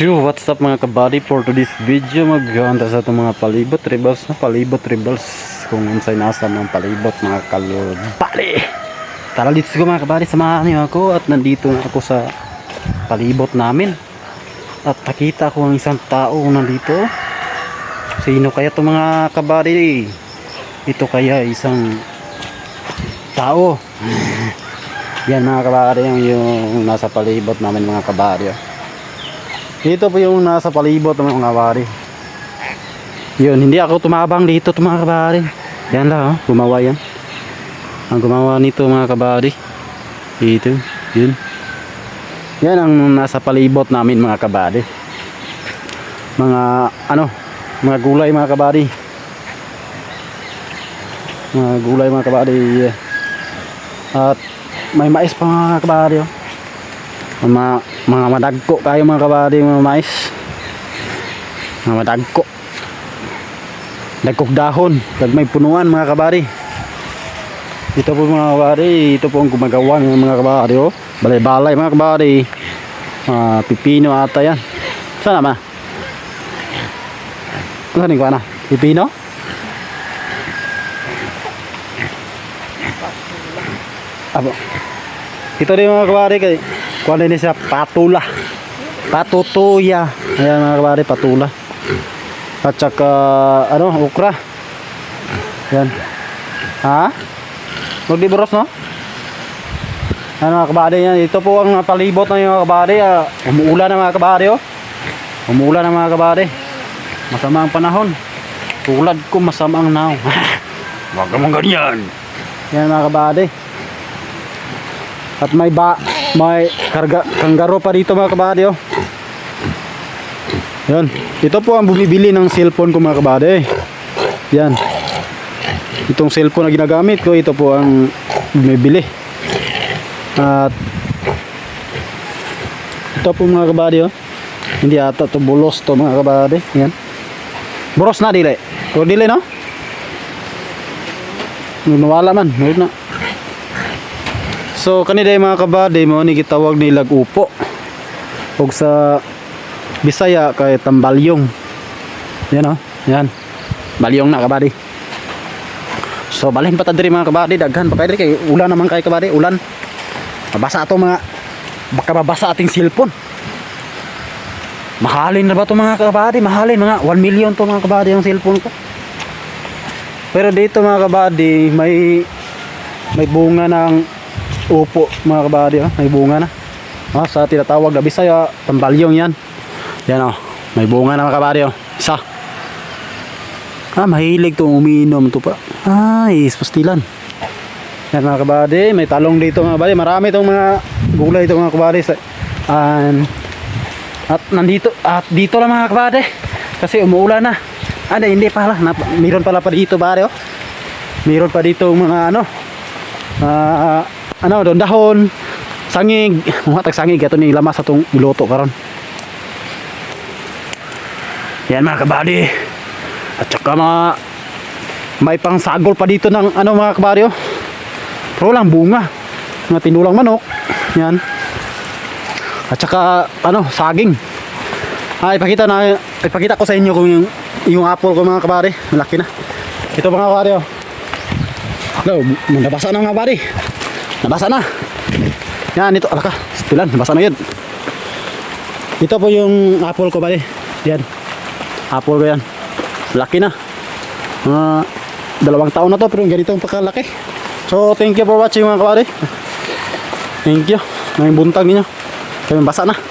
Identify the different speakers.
Speaker 1: So, what's up mga kabady? For today's video maghahanda sa itong mga palibot rebels na palibot rebels kung unsay nasa ng palibot mga kalod bali tara dito ko mga kabady. Samahan niyo ako at nandito na ako sa palibot namin. At nakita ko ang isang tao nandito. Sino kaya to mga kabady? Ito kaya isang tao. Yan mga kabady yung, nasa palibot namin mga kabady. Dito po yung nasa palibot ng mga kabari. Yun, hindi ako tumabang dito to mga kabari. Yan lang, oh, gumawa yan. Ang gumawa nito mga kabari. Dito, yun. Yan ang nasa palibot namin mga kabari. Mga, ano, mga gulay mga kabari. Mga gulay mga kabari. At may mais pa mga kabari. Oh mga mga madagko kayo mga kabady mga mais. Mga madagko. Dagkok dahon pag may punuan mga kabady. Ito po mga kabady ito po ang gumagawa ng mga kabady oh. balay balay mga kabady. Uh, pipino ata yan. Saan naman saan ko na pipino? Abo. Ito rin mga kabady kay kuha din siya patula. Patutuya. Ayan mga kabady patula. At saka ano, ukra. Yan. Ha? Magdiboros no? Ano mga kabady yan. Ito po ang palibot ng mga kabady. Ah, umuulan na mga kabady oh. Umuulan na mga kabady. Masama ang panahon. Tulad ko masama ang now. Ka mong ganyan. Yan mga kabady. At may ba may karga kanggaro pa dito mga kabady oh. Yan. Ito po ang bumibili ng cellphone ko mga kabady. Yan. Itong cellphone na ginagamit ko, ito po ang bumibili. At ito po mga kabady oh. Hindi ata to bulos to mga kabady. Yan. Buros na dili. O dili no? Nawala man. Nawala na. So kanina mga kabady mo ni gitawag nilag upo. Ug sa Bisaya kay tambalyong. Yan oh, yan. Balyong na kabady. So balhin pa ta diri mga kabady daghan pa kay kay ulan naman kay kabady, ulan. Mabasa ato mga baka mabasa ating cellphone. Mahalin na ba to mga kabady? Mahalin mga 1 million to mga kabady ang cellphone ko. Pero dito mga kabady may may bunga ng upo mga kabady oh. may bunga na. Oh, sa tinatawag na Bisaya tambalyong yan. Yan oh. May bunga na mga kabady oh. isa. Ah mahilig to umiinom to pa. Ay pastilan. Yan mga kabady may talong dito mga kabady. Marami tong mga gulay ito mga kabady. And at nandito at dito lang mga kabady. Kasi umuulan na. Ano hindi pala. Na, meron pala pa dito pare oh. Meron pa dito mga ano ah ano don dahon sangig. Mga tag sangig ato ni lamas atong iluto karon. Yan mga kabady at saka mga may pang sagol pa dito ng ano mga kabady oh. pero lang bunga. Mga tinulang manok. Yan. At saka ano saging. Ay ipakita na ipakita ko sa inyo kung yung yung apple ko mga kabady malaki na. Ito mga kabady oh Hello, nabasa na mga kabady Nabasa na. Yan, ito. Alaka. Stilan. Nabasa na yun. Ito po yung apple ko, bali. Yan. Apple ko yan. Laki na. Mga dalawang taon na to, pero ganito ang pagkalaki. So, thank you for watching mga kabady. Thank you. May buntag ninyo. Kaya basa na.